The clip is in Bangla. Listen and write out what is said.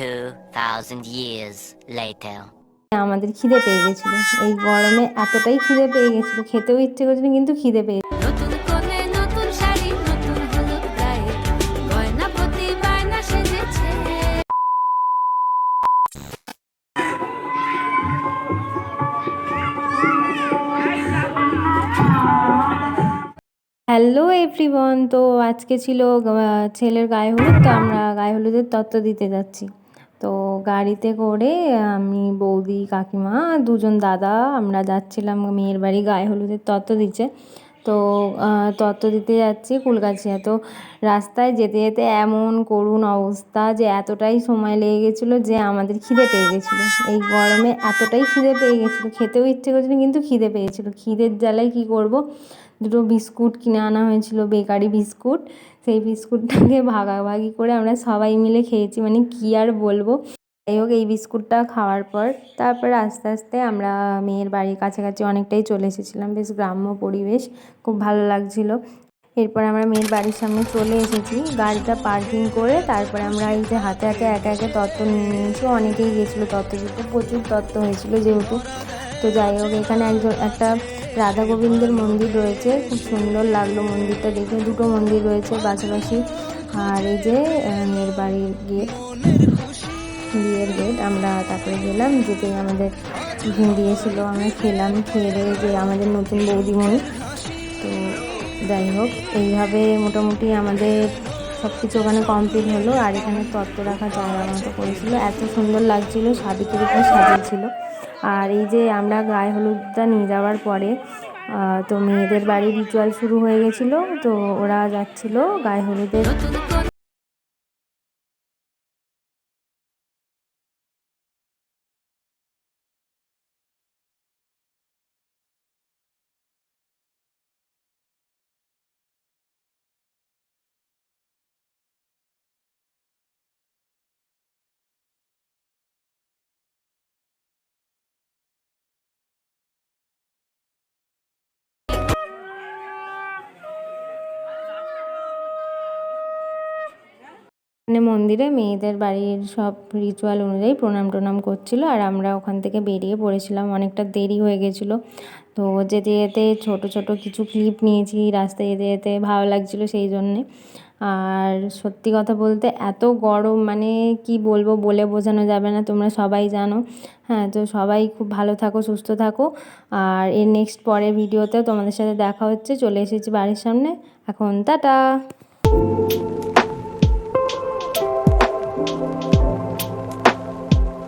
2,000 years later. আমাদের খিদে পেয়ে গেছিল। এই গরমে এতটাই খিদে পেয়ে গেছিল। খেতেও ইচ্ছে করছিল কিন্তু খিদে পেয়ে হ্যালো এভরিওয়ান তো আজকে ছিল ছেলের গায়ে হলুদ তো আমরা গায়ে হলুদের তত্ত্ব দিতে যাচ্ছি। তো গাড়িতে করে আমি বৌদি, কাকিমা, দুজন দাদা, আমরা যাচ্ছিলাম মেয়ের বাড়ি, গায়ে হলুদের তত্ত্ব দিচ্ছে তো তত্ত্ব দিতে যাচ্ছি কুলগাছিয়া তো রাস্তায় যেতে যেতে এমন করুণ অবস্থা যে এতটাই সময় লেগে গেছিল যে আমাদের খিদে পেয়ে গেছিল। এই গরমে এতটাই খিদে পেয়ে গেছিল, খেতেও ইচ্ছে করছিল কিন্তু খিদে পেয়েছিলো। খিদের জ্বালায় কী করব? দুটো বিস্কুট কিনে আনা হয়েছিল, বেকারি বিস্কুট। সেই বিস্কুটটাকে ভাগাভাগি করে আমরা সবাই মিলে খেয়েছি। মানে কী আর বলব? যাই হোক, এই বিস্কুটটা খাওয়ার পর তারপরে আস্তে আস্তে আমরা মেয়ের বাড়ির কাছাকাছি অনেকটাই চলে এসেছিলাম। বেশ গ্রাম্য পরিবেশ, খুব ভালো লাগছিল। এরপর আমরা মেয়ের বাড়ির সামনে চলে এসেছি। গাড়িটা পার্কিং করে তারপরে আমরা এই যে হাতে হাতে একে একে তত্ত্ব নিয়ে নিয়েছি। অনেকেই গেছিল তত্ত্ব দিতে প্রচুর তত্ত্ব হয়েছিল যেহেতু। তো যাই হোক, এখানে একজন, একটা রাধা গোবিন্দের মন্দির রয়েছে। খুব সুন্দর লাগল মন্দিরটা দেখে। দুটো মন্দির রয়েছে পাশাপাশি। আর এই যে মেয়ের বাড়ির গেট। বিয়ের গেট আমরা তারপরে গেলাম যেতেই আমাদের টিফিন দিয়েছিল আমরা খেলাম, খেয়ে যে আমাদের নতুন বৌদিমণি। তো যাই হোক, এইভাবে মোটামুটি আমাদের সব কিছু ওখানে কমপ্লিট হলো, আর এখানে তত্ত্ব রাখা জায়গা মতো করেছিল। এত সুন্দর লাগছিল সাবিকের উপর সাজিয়েছিল আর এই যে আমরা গায়ে হলুদটা নিয়ে যাওয়ার পরে তো মেয়েদের বাড়ি রিচুয়াল শুরু হয়ে গেছিল, তো ওরা যাচ্ছিল গায়ে হলুদের মানে মন্দিরে মেয়েদের বাড়ির সব রিচুয়াল অনুযায়ী প্রণাম টনাম করছিল আর আমরা ওখান থেকে বেরিয়ে পড়েছিলাম। অনেকটা দেরি হয়ে গেছিল। তো যেতে যেতে ছোট ছোট কিছু ক্লিপ নিয়েছি রাস্তায় যেতে যেতে ভালো লাগছিল সেই জন্যে। আর সত্যি কথা বলতে এত গরম মানে কি বলব বলে বোঝানো যাবে না, তোমরা সবাই জানো। হ্যাঁ তো সবাই খুব ভালো থাকো, সুস্থ থাকো। আর এর নেক্সট পরের ভিডিওতে তোমাদের সাথে দেখা হচ্ছে। চলে এসেছি বাড়ির সামনে। এখন টাটা! Thank you.